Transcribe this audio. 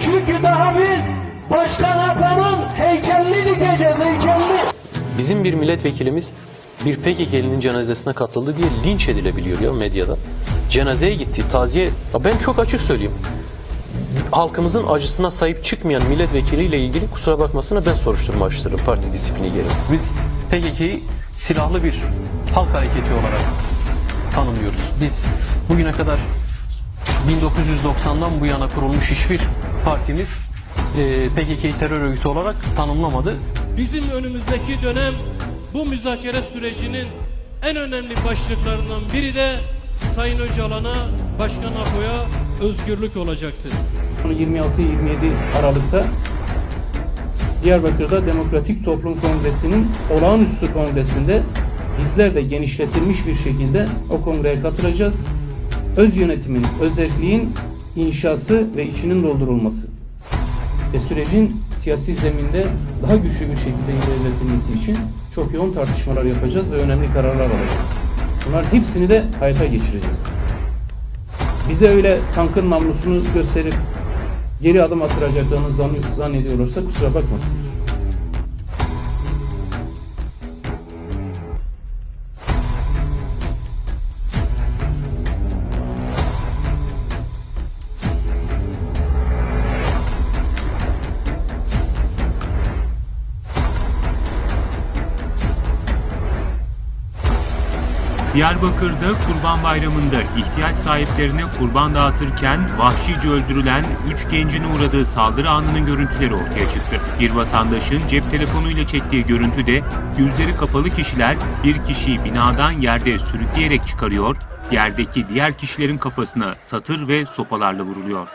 Çünkü daha biz Başkan Apo'nun heykelini dikeceğiz heykelini. Bizim bir milletvekilimiz bir PKK'linin cenazesine katıldı diye linç edilebiliyor ya medyada. Cenazeye gitti, taziye. Ya ben çok açık söyleyeyim. Halkımızın acısına sahip çıkmayan milletvekiliyle ilgili kusura bakmasına ben soruşturma açtırırım parti disiplini gereği. Biz PKK'yı silahlı bir halk hareketi olarak tanımlıyoruz. Biz bugüne kadar 1990'dan bu yana kurulmuş hiçbir partimiz e, PKK'yı terör örgütü olarak tanımlamadı. Bizim önümüzdeki dönem bu müzakere sürecinin en önemli başlıklarından biri de Sayın Öcalan'a, Başkan Apo'ya özgürlük olacaktır. 26-27 Aralık'ta Diyarbakır'da Demokratik Toplum Kongresi'nin olağanüstü kongresinde bizler de genişletilmiş bir şekilde o kongreye katılacağız. Öz yönetimin, özelliğin inşası ve içinin doldurulması ve sürecin siyasi zeminde daha güçlü bir şekilde ilerletilmesi için çok yoğun tartışmalar yapacağız ve önemli kararlar alacağız. Bunların hepsini de hayata geçireceğiz. Bize öyle tankın namlusunu gösterip geri adım attıracaklarını zann- zannediyorlarsa kusura bakmasın. Diyarbakır'da Kurban Bayramı'nda ihtiyaç sahiplerine kurban dağıtırken vahşice öldürülen 3 gencin uğradığı saldırı anının görüntüleri ortaya çıktı. Bir vatandaşın cep telefonuyla çektiği görüntüde yüzleri kapalı kişiler bir kişiyi binadan yerde sürükleyerek çıkarıyor, yerdeki diğer kişilerin kafasına satır ve sopalarla vuruluyor.